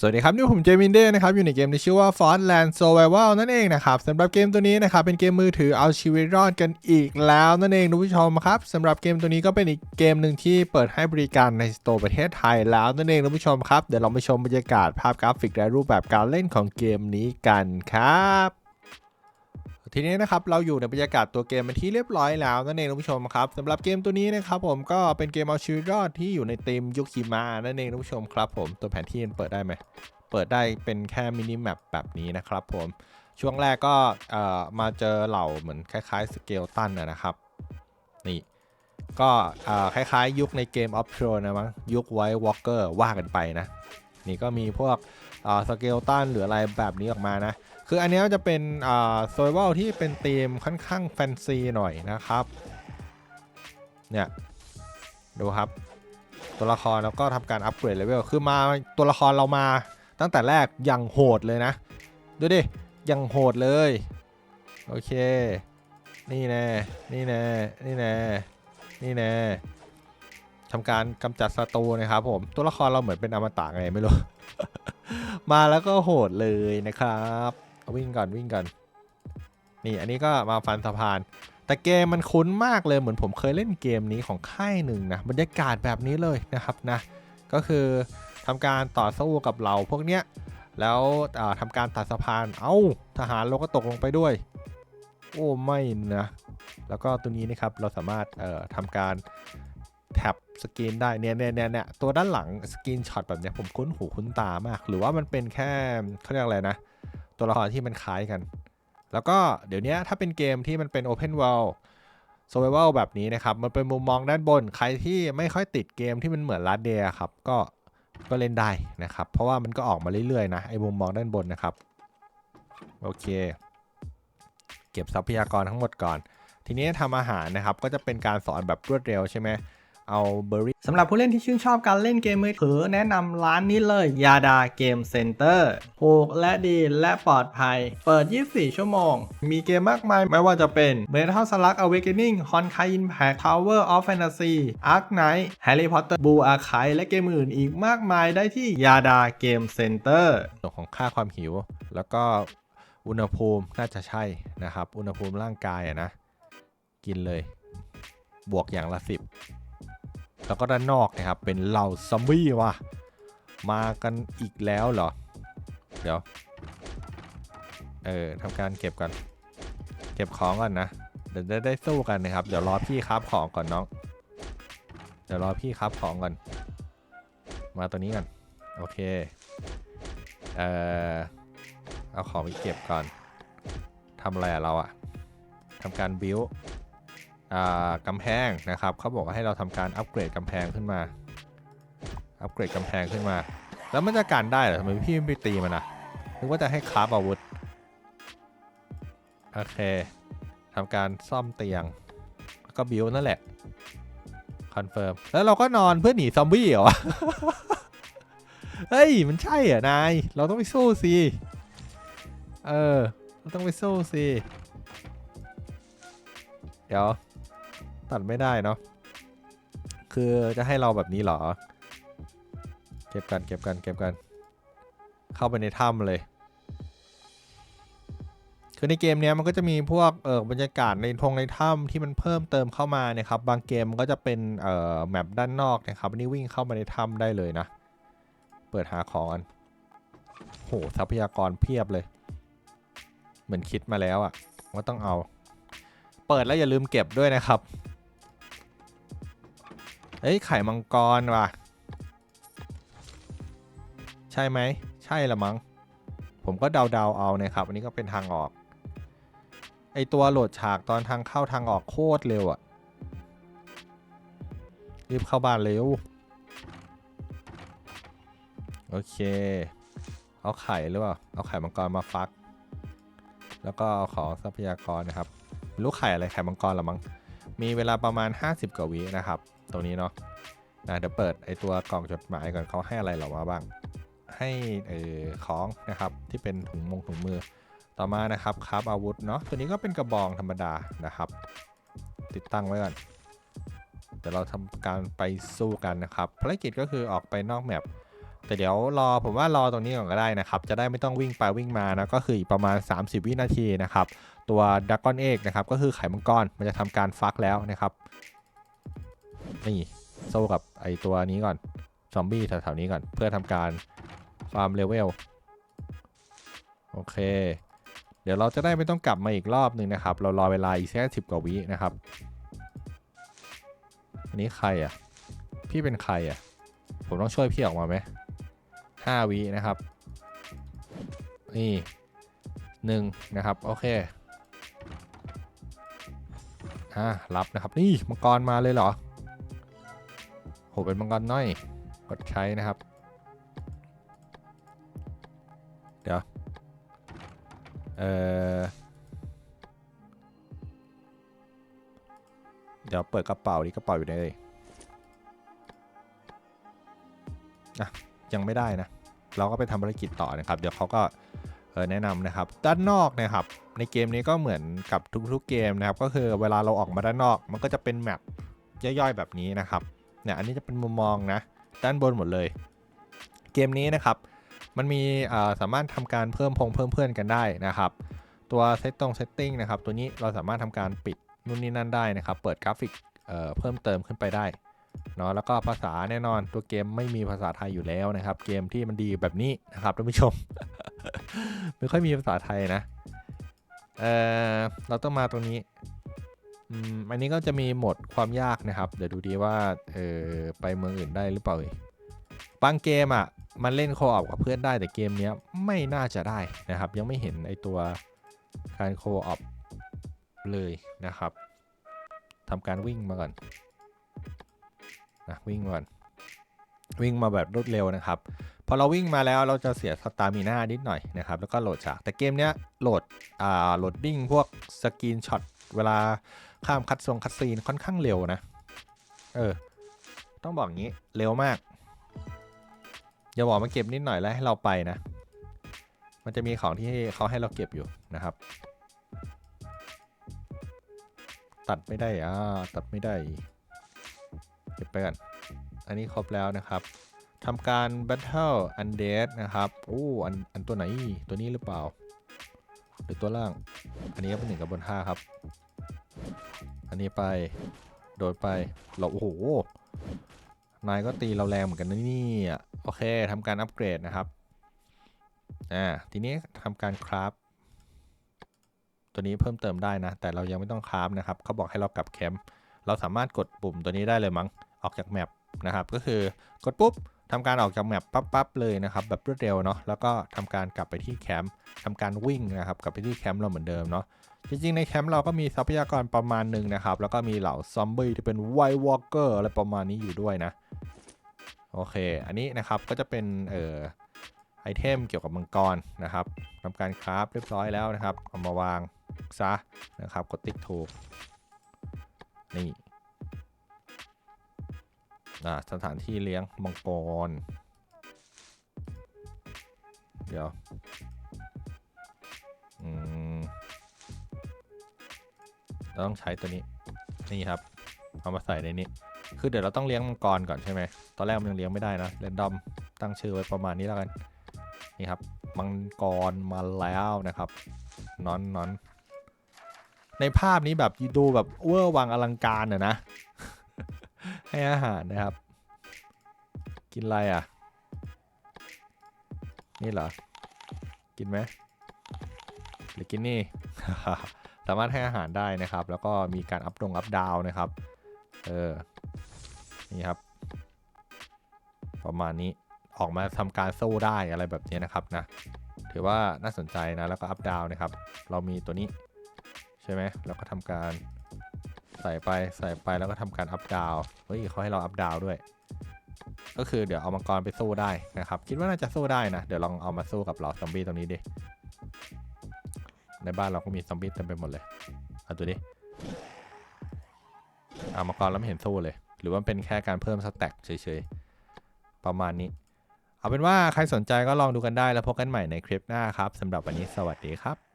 สวัสดีครับ นี่ผมเจมินเด้นะครับ อยู่ในเกมที่ชื่อว่า Fortland Survival นั่นเองนะครับสำหรับเกมตัวนี้นะครับ เป็นเกมมือถือเอาชีวิตรอดกันอีกแล้วนั่นเองทุกผู้ชมครับสำหรับเกมตัวนี้ก็เป็นอีกเกมหนึ่งที่เปิดให้บริการในสโตร์ประเทศไทยแล้วนั่นเองทุกผู้ชมครับ เดี๋ยวเราไปชมบรรยากาศภาพกราฟิกและรูปแบบการเล่นของเกมนี้กันครับ ทีนี้นะครับเราอยู่ในบรรยากาศตัวเกมเป็นที่เรียบร้อยแล้วนั่นเองท่านผู้ชมครับสำหรับเกมตัวนี้นะครับผมก็เป็นเกมเอาชีวิตรอดที่อยู่ในธีมยุคหิมะนั่นเองท่านผู้ชมครับผมตัวแผนที่มันเปิดได้ไหมเปิดได้เป็นแค่มินิแมปแบบนี้นะครับผมช่วงแรกก็มาเจอเหล่าเหมือนคล้ายๆสเกลตันนะครับนี่ก็คล้ายๆ ยุคในเกมออฟโ o นะมั้งยุคไวท์วอล์กเกอร์ว่ากันไปนะ นี่ก็มีพวกสเกลตันหรืออะไรแบบนี้ออกมานะ คืออันนี้จะเป็นอ่าโซเวลที่เป็นธีมค่อนข้างแฟนซีหน่อยนะครับ เนี่ย ดูครับ ตัวละครแล้วก็ทำการอัปเกรดเลเวลคือมาตัวละครเรามาตั้งแต่แรกอย่างโหดเลยนะ ดูดิอย่างโหดเลย โอเค นี่แน่ นี่แน่ นี่แน่ นี่แน่ทำการกำจัดศัตรูนะครับผม ตัวละครเราเหมือนเป็นอมตะไงไม่รู้ มาแล้วก็โหดเลยนะครับ วิ่งก่อนวิ่งก่อน นี่อันนี้ก็มาฟันสะพาน แต่เกมมันคุ้นมากเลยเหมือนผมเคยเล่นเกมนี้ของค่ายหนึ่งนะบรรยากาศแบบนี้เลยนะครับนะก็คือทำการต่อสู้กับเราพวกเนี้ยแล้วอ่าทำการตัดสะพาน เอ้า ทหารเราก็ตกลงไปด้วย โอ้ ไม่นะ แล้วก็ตัวนี้นะครับ เราสามารถเอ่อทำการแท็บสกรีนได้เนี่ยเนี่ยเนี่ยเนี่ยตัวด้านหลังสกรีนช็อตแบบเนี้ยผมคุ้นหูคุ้นตามาก หรือว่ามันเป็นแค่เขาเรียกอะไรนะ ตัวละครที่มันคล้ายกัน แล้วก็เดี๋ยวนี้ถ้าเป็นเกมที่มันเป็น Open World Survival แบบนี้นะครับ มันเป็นมุมมองด้านบน ใครที่ไม่ค่อยติดเกมที่มันเหมือนลาดเดียครับ ก็ก็เล่นได้นะครับ เพราะว่ามันก็ออกมาเรื่อยๆนะไอ้มุมมองด้านบนนะครับ โอเค เก็บทรัพยากรทั้งหมดก่อน ทีนี้ทำอาหารนะครับ ก็จะเป็นการสอนแบบรวดเร็วใช่ไหม เอาเบอร์รี่สำหรับผู้เล่นที่ชื่นชอบการเล่นเกมมือถือแนะนำร้านนี้เลย ยาดาเกมเซ็นเตอร์ถูกและดีและปลอดภัย เปิด 24 ชั่วโมง มีเกมมากมาย ไม่ว่าจะเป็น Metal Slug Awakening Honkai Impact Tower of Fantasy Ark Knight Harry Potter Blue Archive และเกมอื่นอีกมากมายได้ที่ยาดาเกมเซ็นเตอร์ส่วนของค่าความหิว แล้วก็อุณหภูมิน่าจะใช่นะครับ อุณหภูมิร่างกายอะนะ กินเลย บวกอย่างละสิบ แล้วก็ด้านนอกนะครับเป็นเหล่าซอมบี้ว่ะมากันอีกแล้วเหรอ เดี๋ยว เออทำการเก็บก่อนเก็บของก่อนนะ เดี๋ยวจะได้สู้กันนะครับ เดี๋ยวรอพี่ครับของก่อนน้อง เดี๋ยวรอพี่ครับของก่อน มาตัวนี้ก่อนโอเค เอ่อเอาของไปเก็บก่อนทำอะไรเราอะทำการบิ้ว กำแพงนะครับเขาบอกว่าให้เราทำการอัปเกรดกำแพงขึ้นมา อัปเกรดกำแพงขึ้นมา แล้วมันจะการได้เหรอทำไมพี่ไม่ไปตีมันอะนึกว่าจะให้คราฟอาวุธโอเคทำการซ่อมเตียงแล้วก็บิวนั่นแหละคอนเฟิร์มแล้วเราก็นอนเพื่อหนีซอมบี้เหรอเฮ้ยมันใช่เหรอนาย เราต้องไปสู้สิเออเราต้องไปสู้สิเดี๋ยว ตัดไม่ได้เนาะคือจะให้เราแบบนี้เหรอ เก็บกันเก็บกันเก็บกัน เข้าไปในถ้ำเลยคือในเกมเนี้ยมันก็จะมีพวกเออบรรยากาศในทงในถ้ำที่มันเพิ่มเติมเข้ามาเนี่ยครับบางเกมมันก็จะเป็นเอ่อแมปด้านนอกนะครับอันนี้วิ่งเข้ามาในถ้ำได้เลยนะ เปิดหาของกันโหทรัพยากรเพียบเลย เหมือนคิดมาแล้วอะว่าต้องเอา เปิดแล้วอย่าลืมเก็บด้วยนะครับ เอ้ยไข่มังกรว่ะ ใช่ไหม ใช่ละมั้ง ผมก็เดาๆเอานะครับ อันนี้ก็เป็นทางออก ไอตัวโหลดฉากตอนทางเข้าทางออกโคตรเร็วอะรีบเข้าบ้านเร็ว โอเค เอาไข่หรือเปล่า เอาไข่มังกรมาฟัก แล้วก็เอาของทรัพยากรนะครับ รู้ไข่อะไรไข่มังกรหรือมั้ง มีเวลาประมาณ 50 กว่าวินะครับ ตรงนี้เนาะนะเดี๋ยวเปิดไอตัวกล่องจดหมายก่อนเขาให้อะไรเรามาบ้าง ให้เออของนะครับที่เป็นถุงมงถุงมือ ต่อมานะครับคราฟอาวุธเนาะตัวนี้ก็เป็นกระบองธรรมดานะครับ ติดตั้งไว้ก่อนเดี๋ยวเราทำการไปสู้กันนะครับภารกิจก็คือออกไปนอกแมปแต่เดี๋ยวรอผมว่ารอตรงนี้ก่อนก็ได้นะครับ จะได้ไม่ต้องวิ่งไปวิ่งมานะก็คืออีกประมาณ 30 วินาทีนะครับ ตัวดักกอนเอกนะครับก็คือไข่มังกรมันจะทำการฟักแล้วนะครับ นี่โซ่กับไอตัวนี้ก่อน ซอมบี้แถวๆนี้ก่อน เพื่อทำการฟาร์มเลเวล โอเค เดี๋ยวเราจะได้ไม่ต้องกลับมาอีกรอบหนึ่งนะครับ เรารอเวลาอีกแค่สิบกว่าวินะครับ อันนี้ใครอะ พี่เป็นใครอะ ผมต้องช่วยพี่ออกมาไหมห้าวินะครับ นี่หนึ่งนะครับ โอเคอ่ารับนะครับ นี่มังกรมาเลยเหรอ โหเป็นมังกรน้อย กดใช้นะครับ เดี๋ยว เออเดี๋ยวเปิดกระเป๋าดิกระเป๋าอยู่ไหนเลยอะยังไม่ได้นะ เราก็ไปทำภารกิจต่อนะครับ เดี๋ยวเขาก็แนะนำนะครับ ด้านนอกนะครับ ในเกมนี้ก็เหมือนกับทุกๆเกมนะครับ ก็คือเวลาเราออกมาด้านนอก มันก็จะเป็นแมปย่อยๆแบบนี้นะครับ เนี่ยอันนี้จะเป็นมุมมองนะด้านบนหมดเลย เกมนี้นะครับ มันมีสามารถทำการเพิ่มพงเพิ่มเพื่อนกันได้นะครับ ตัวเซตตรงเซตติ้งนะครับ ตัวนี้เราสามารถทำการปิดนู่นนี่นั่นได้นะครับ เปิดกราฟิกเเพิ่มเติมขึ้นไปได้เนาะแล้วก็ภาษาแน่นอนตัวเกมไม่มีภาษาไทยอยู่แล้วนะครับ เกมที่มันดีแบบนี้นะครับท่านผู้ชม ไม่ค่อยมีภาษาไทยนะเออเราต้องมาตรงนี้ อืมอันนี้ก็จะมีโหมดความยากนะครับ เดี๋ยวดูดีว่าเออไปเมืองอื่นได้หรือเปล่าบางเกมอะมันเล่นโคออปกับเพื่อนได้แต่เกมนี้ไม่น่าจะได้นะครับ ยังไม่เห็นไอตัวการโคออปเลยนะครับทำการวิ่งมาก่อนนะวิ่งมาก่อนวิ่งมาแบบรวดเร็วนะครับพอเราวิ่งมาแล้วเราจะเสียสตามิน่านิดหน่อยนะครับ แล้วก็โหลดฉากแต่เกมเนี้ยโหลดอ่าโหลดดิ้งพวกสกรีนช็อตเวลา ข้ามคัดทรงคัดซีนค่อนข้างเร็วนะ เออ ต้องบอกงี้เร็วมาก อย่าบอกมาเก็บนิดหน่อยแล้วให้เราไปนะ มันจะมีของที่เขาให้เราเก็บอยู่นะครับ ตัดไม่ได้อ่าตัดไม่ได้ เก็บไปก่อนอันนี้ครบแล้วนะครับทำการ Battle Undead นะครับโอ้อันอันตัวไหนตัวนี้หรือเปล่า หรือตัวล่าง อันนี้ก็เป็นหนึ่งกับบนห้าครับ นนี้ไป โดดไป เราโอ้โห นายก็ตีเราแรงเหมือนกันนะนี่อะโอเคทำการอัปเกรดนะครับ อ่า ทีนี้ทำการคราฟตัวนี้เพิ่มเติมได้นะ แต่เรายังไม่ต้องคราฟนะครับ เขาบอกให้เรากลับแคมป์ เราสามารถกดปุ่มตัวนี้ได้เลยมั้ง ออกจากแมปนะครับ ก็คือกดปุ๊บ ทำการออกจากแมปปั๊บปั๊บเลยนะครับแบบรวดเร็วเนาะแล้วก็ทำการกลับไปที่แคมป์ทำการวิ่งนะครับกลับไปที่แคมป์เราเหมือนเดิมเนาะจริงๆ ในแคมป์เราก็มีทรัพยากรประมาณหนึ่งนะครับ แล้วก็มีเหล่าซอมบี้ที่เป็นไวท์วอล์กเกอร์อะไรประมาณนี้อยู่ด้วยนะ โอเค อันนี้นะครับก็จะเป็นเอ่อไอเทมเกี่ยวกับมังกรนะครับทำการคราฟเรียบร้อยแล้วนะครับ เอามาวางซะนะครับ กดติ๊กถูก นี่ สถานที่เลี้ยงมังกร เดี๋ยว อืมเราต้องใช้ตัวนี้ นี่ครับ เอามาใส่ในนี้ คือเดี๋ยวเราต้องเลี้ยงมังกรก่อนใช่ไหม ตอนแรกมันยังเลี้ยงไม่ได้นะเรนดอมตั้งชื่อไว้ประมาณนี้แล้วกัน นี่ครับ มังกรมาแล้วนะครับ นอนนอนในภาพนี้แบบดูแบบเวอร์วังอลังการอะนะ ให้อาหารนะครับ กินอะไรอะ นี่เหรอ กินไหมหรือกินนี่ สามารถให้อาหารได้นะครับ แล้วก็มีการอัพดงอัพดาวนะครับ เออ นี่ครับ ประมาณนี้ ออกมาทำการสู้ได้อะไรแบบนี้นะครับนะ ถือว่าน่าสนใจนะ แล้วก็อัพดาวนะครับ เรามีตัวนี้ใช่ไหมแล้วก็ทำการ ใส่ไปใส่ไปแล้วก็ทำการอัพดาวเฮ้ยเขาให้เราอัพดาวด้วย ก็คือเดี๋ยวเอามังกรไปสู้ได้นะครับ คิดว่าน่าจะสู้ได้นะ เดี๋ยวลองเอามาสู้กับเหล่าซอมบี้ตรงนี้ดิในบ้านเราก็มีซอมบี้เต็มไปหมดเลยเอาตัวนี้เอามังกรแล้วไม่เห็นสู้เลย หรือว่าเป็นแค่การเพิ่มสแต็กเฉยๆประมาณนี้เอาเป็นว่าใครสนใจก็ลองดูกันได้แล้วพบกันใหม่ในคลิปหน้าครับสำหรับวันนี้สวัสดีครับ